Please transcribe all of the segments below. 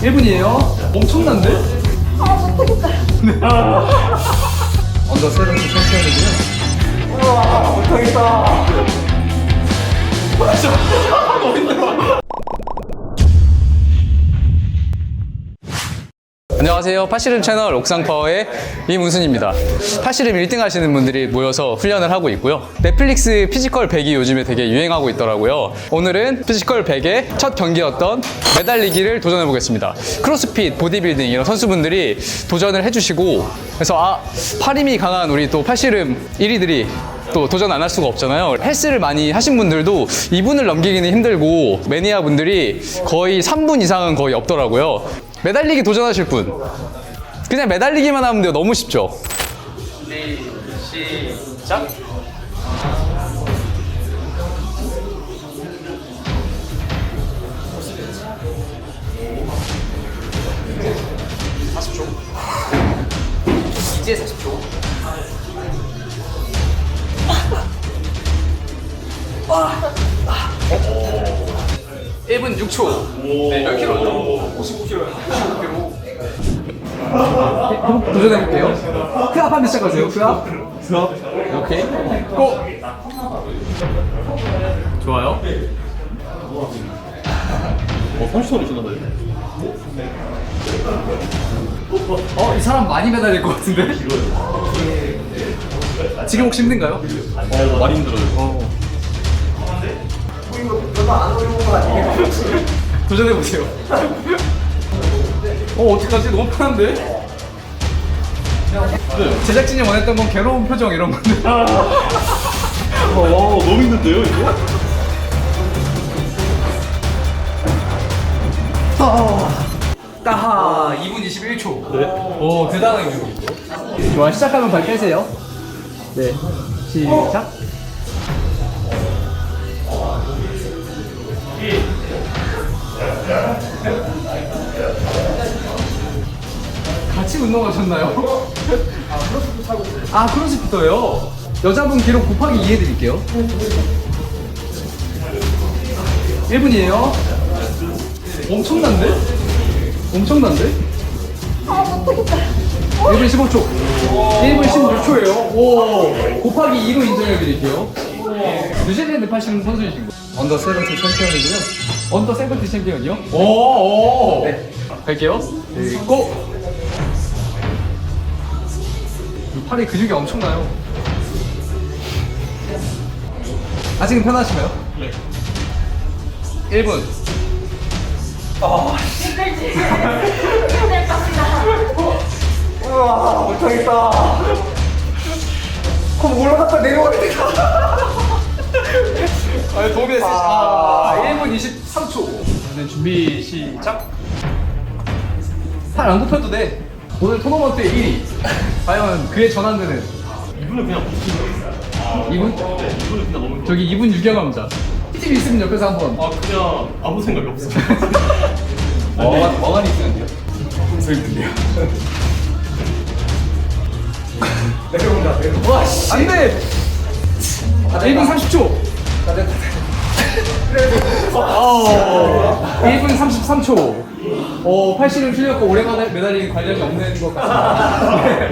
1분이에요. 엄청난데? 아, 못하겠다. 네. 언더 세븐틴 챔피언이고요. 안녕하세요. 파시름 채널 옥상파워의 이문순입니다. 파시름 1등 하시는 분들이 모여서 훈련을 하고 있고요. 넷플릭스 피지컬 100이 요즘에 되게 유행하고 있더라고요. 오늘은 피지컬 100의 첫 경기였던 매달리기를 도전해 보겠습니다. 크로스핏, 보디빌딩 이런 선수분들이 도전을 해주시고 그래서 아, 팔 힘이 강한 우리 또 파시름 1위들이 또 도전 안 할 수가 없잖아요. 헬스를 많이 하신 분들도 2분을 넘기기는 힘들고 매니아 분들이 거의 3분 이상은 거의 없더라고요. 매달리기 도전하실 분. 그냥 매달리기만 하면 돼요. 너무 쉽죠? 시작. 이제 40초. 1분 6초. 네, 몇 킬로죠? 59킬로요. 59킬로. 한번 도전해볼게요. 크압 하면 시작하세요. 크압. 크압. 오케이. 고! 좋아요. 어, 30초를 지나가요. 어, 이 사람 많이 매달릴 것 같은데? 지금 혹시 힘든가요? 어, 많이 힘들어요. 도전해보세요. 어, 어떡하지? 너무 편한데? 제작진이 원했던 건 괴로운 표정 이런 건데. 어, 너무 힘든데요, 이거? 따하 2분 21초. 네. 오 대단한 기록. 좋아 시작하면 발 빼세요. 네. 시작. 같이 운동하셨나요? 아 크로스피터요. 여자분 기록 곱하기 2 해드릴게요. 1분이에요. 엄청난데? 엄청난데? 아 못하겠다. 1분 15초. 1분 16초예요. 오, 곱하기 2로 인정해 드릴게요. 뉴질랜드 파시는 선수이신 거. 언더 세븐틴 챔피언이고요. 언더 세븐틴 챔피언이요? 오, 오. 네. 갈게요. 네, 고! 이 팔에 근육이 엄청나요. 아직은 편하신가요? 네. 1분. 네 갑니다. 못하겠다. 그럼 올라갔다 내려가니까. 아, 도움이 됐어요. 아, 1분 23초. 네, 준비, 시작. 팔 안 굽혀도 돼. 오늘 토너먼트 1위. 과연 그의 전환되는 이분은 그냥 붙이는 거예요. 2분? 네, 이분은 그냥 너무 힘들어요. 저기 2분 유경험자. 팁 있으면 옆에서 한번. 아, 그냥 아무 생각이 없어요. 멍한, 있으면 돼요. 소리 들려요. 내려온다, 내려온다. 와, 씨. 안 돼! 1분 30초. 1분 33초. 어, 팔씨름 실력과 오래 매달- 매달리는 관련이 없는 것 같습니다. 네.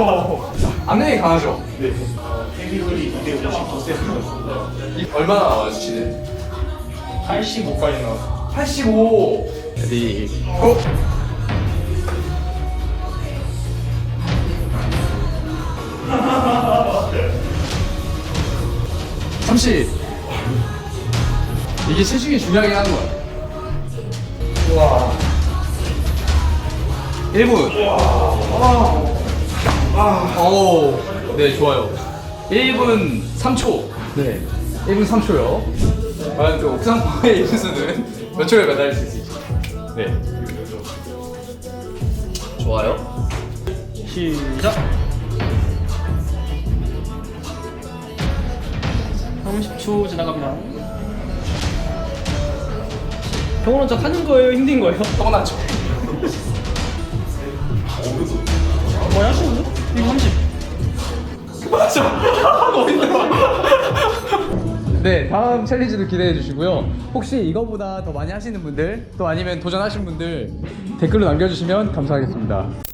오. 압력이 강하죠? 네. 헤비로이 2대 50% 이- 얼마나 나와요, 수치는? 85까지 나왔어요. 85. 레디, 고! 잠시 이게 체중이 중요하게 하는 거야. 우와. 1분. 오, 네, 좋아요. 1분 3초. 네. 1분 3초요. 과연 또 옥상파의 이분수는 몇 초에 매달릴 수 있을지. 네. 좋아요. 시작. 30초 지나갑니다. 병원 저 하는 거예요? 힘든 거예요? 뻔하죠. 뭐야? 이거 30. 네, 다음 챌린지도 기대해 주시고요. 혹시 이거보다 더 많이 하시는 분들, 또 아니면 도전하신 분들 댓글로 남겨주시면 감사하겠습니다.